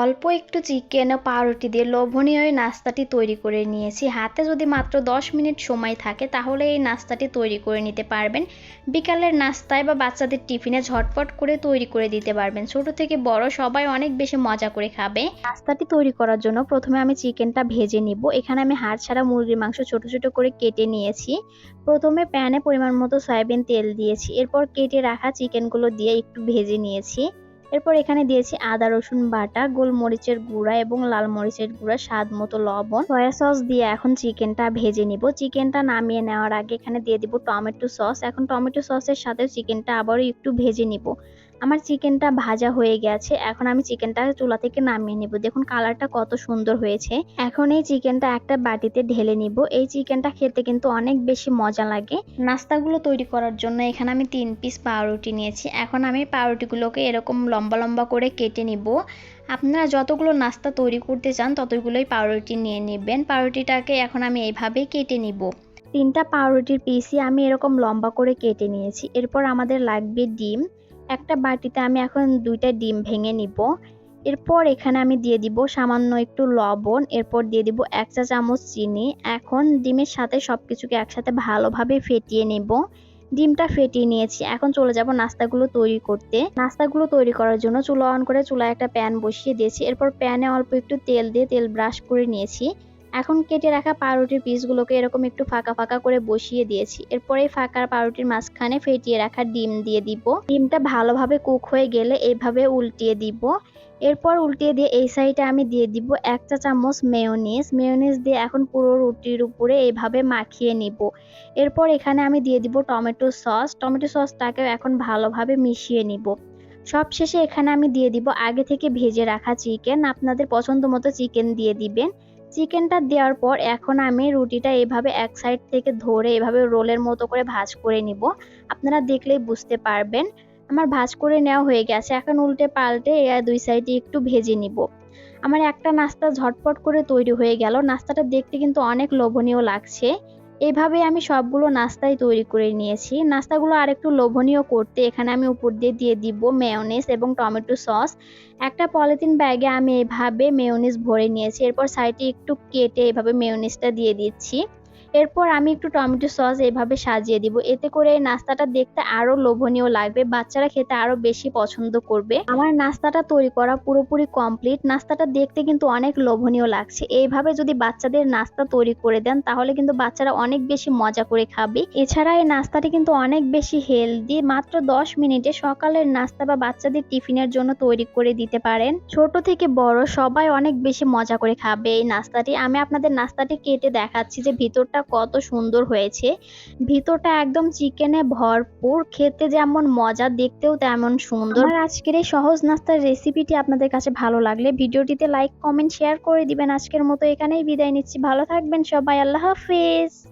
অল্প একটু চিকেন ও পাউরুটি দিয়ে লোভনীয় এই নাস্তাটি তৈরি করে নিয়েছি। হাতে যদি মাত্র 10 মিনিট সময় থাকে, তাহলে এই নাস্তাটি তৈরি করে নিতে পারবেন। বিকালের নাস্তায় বা বাচ্চাদের টিফিনে ঝটপট করে তৈরি করে দিতে পারবেন। ছোট থেকে বড় সবাই অনেক বেশি মজা করে খাবে। নাস্তাটি তৈরি করার জন্য প্রথমে আমি চিকেনটা ভেজে নিব। এখানে আমি হাড় ছাড়া মুরগির মাংস ছোট ছোট করে কেটে নিয়েছি। প্রথমে প্যানে পরিমাণ মতো সয়াবিন তেল দিয়েছি। এরপর কেটে রাখা চিকেনগুলো দিয়ে একটু ভেজে নিয়েছি। এরপর এখানে দিয়েছি আদা, রসুন বাটা, গোলমরিচের গুঁড়া এবং লাল মরিচের গুঁড়া, স্বাদ মতো লবণ। সয়া সস দিয়ে এখন চিকেনটা ভেজে নিব। চিকেনটা নামিয়ে নেওয়ার আগে এখানে দিয়ে দিব টমেটো সস। এখন টমেটো সসের সাথে চিকেনটা আবারও একটু ভেজে নিব। আমার চিকেনটা ভাজা হয়ে গেছে। এখন আমি চিকেনটা চুলা থেকে নামিয়ে নিব। দেখুন, কালারটা কত সুন্দর হয়েছে। এখন এই চিকেনটা একটা বাটিতে ঢেলে নিব। এই চিকেনটা খেতে কিন্তু অনেক বেশি মজা লাগে। নাস্তাগুলো তৈরি করার জন্য এখানে আমি তিন পিস পাউরুটি নিয়েছি। এখন আমি পাউরুটিগুলোকে এরকম লম্বা লম্বা করে কেটে নিব। আপনারা যতগুলো নাস্তা তৈরি করতে চান, ততগুলোই পাউরুটি নিয়ে নেবেন। পাউরুটিটাকে এখন আমি এইভাবেই কেটে নিব। তিনটা পাউরুটির পিসই আমি এরকম লম্বা করে কেটে নিয়েছি। এরপর আমাদের লাগবে ডিম। একটা বাটিতে আমি এখন দুইটা ডিম ভেঙে নিব। এরপর এখানে আমি দিয়ে দিব সামান্য একটু লবণ, এরপর দিয়ে দিব এক চা চামচ চিনি। এখন ডিমের সাথে সব কিছুকে একসাথে ভালোভাবে ফেটিয়ে নেব। ডিমটা ফেটিয়ে নিয়েছি। এখন চলে যাব নাস্তাগুলো তৈরি করতে। নাস্তাগুলো তৈরি করার জন্য চুলা অন করে চুলায় একটা প্যান বসিয়ে দিয়েছি। এরপর প্যানে অল্প একটু তেল দিয়ে তেল ব্রাশ করে নিয়েছি। এখন কেটে রাখা পাউরুটির পিসগুলোকে এরকম একটু ফাঁকা ফাঁকা করে বসিয়ে দিয়েছি। এরপরে ফাঁকা পাউরুটির মাঝখানে ফেটিয়ে রাখা ডিম দিয়ে দিব। ডিমটা ভালোভাবে কুক হয়ে গেলে এইভাবে উল্টিয়ে দিব। এরপর উল্টিয়ে দিয়ে এই সাইডে আমি দিয়ে দিব এক চা চামচ মেয়োনিজ। মেয়োনিজ দিয়ে এখন পুরো রুটির উপরে এইভাবে মাখিয়ে নিব। এরপর এখানে আমি দিয়ে দিব টমেটো সস। টমেটো সসটাকেও এখন ভালোভাবে মিশিয়ে নিব। সব শেষে এখানে আমি দিয়ে দিব আগে থেকে ভেজে রাখা চিকেন। আপনাদের পছন্দ মতো চিকেন দিয়ে দিবেন। চিকেনটা দেওয়ার পর এখন আমি রুটিটা এভাবে এক সাইড থেকে ধরে এভাবে রোলের মতো করে ভাজ করে নিব। আপনারা দেখলেই বুঝতে পারবেন। আমার ভাজ করে নেওয়া হয়ে গেছে। এখন উল্টে পাল্টে দুই সাইডে একটু ভেজে নিব। আমার একটা নাস্তা ঝটপট করে তৈরি হয়ে গেল। নাস্তাটা দেখতে কিন্তু অনেক লোভনীয় লাগছে। এইভাবে আমি সবগুলো নাস্তাই তৈরি করে নিয়েছি। নাস্তাগুলো আরেকটু লোভনীয় করতে এখানে আমি উপর দিয়ে দিয়ে দিব মেয়োনিজ এবং টমেটো সস। একটা পলিথিন ব্যাগে আমি এভাবে মেয়োনিজ ভরে নিয়েছি। এরপর সাইডে একটু কেটে এভাবে মেয়োনিজটা দিয়ে দিচ্ছি। এরপর আমি একটু টমেটো সস এভাবে সাজিয়ে দিব। এতে করে এই নাস্তাটা দেখতে আরও লোভনীয় লাগবে, বাচ্চারা খেতে আরও বেশি পছন্দ করবে। আমার নাস্তাটা তৈরি করা পুরোপুরি কমপ্লিট। নাস্তাটা দেখতে কিন্তু অনেক লোভনীয় লাগছে। এইভাবে যদি বাচ্চাদের নাস্তা তৈরি করে দেন, তাহলে কিন্তু বাচ্চারা অনেক বেশি মজা করে খাবে। এছাড়া এই নাস্তাটি কিন্তু অনেক বেশি হেলদি। মাত্র দশ মিনিটে সকালের নাস্তা বা বাচ্চাদের টিফিনের জন্য তৈরি করে দিতে পারেন। ছোট থেকে বড় সবাই অনেক বেশি মজা করে খাবে এই নাস্তাটি। আমি আপনাদের নাস্তাটি কেটে দেখাচ্ছি যে ভিতরটা কত সুন্দর হয়েছে। ভিতরটা একদম চিকেনে ভরপুর, খেতে যেমন মজা, দেখতেও তেমন সুন্দর। আমার আজকের এই সহজ নাস্তার রেসিপিটি আপনাদের কাছে ভালো লাগলে ভিডিওটিতে লাইক কমেন্ট শেয়ার করে দিবেন। আজকের মতো এখানেই বিদায় নিচ্ছি। ভালো থাকবেন সবাই। আল্লাহ হাফিজ।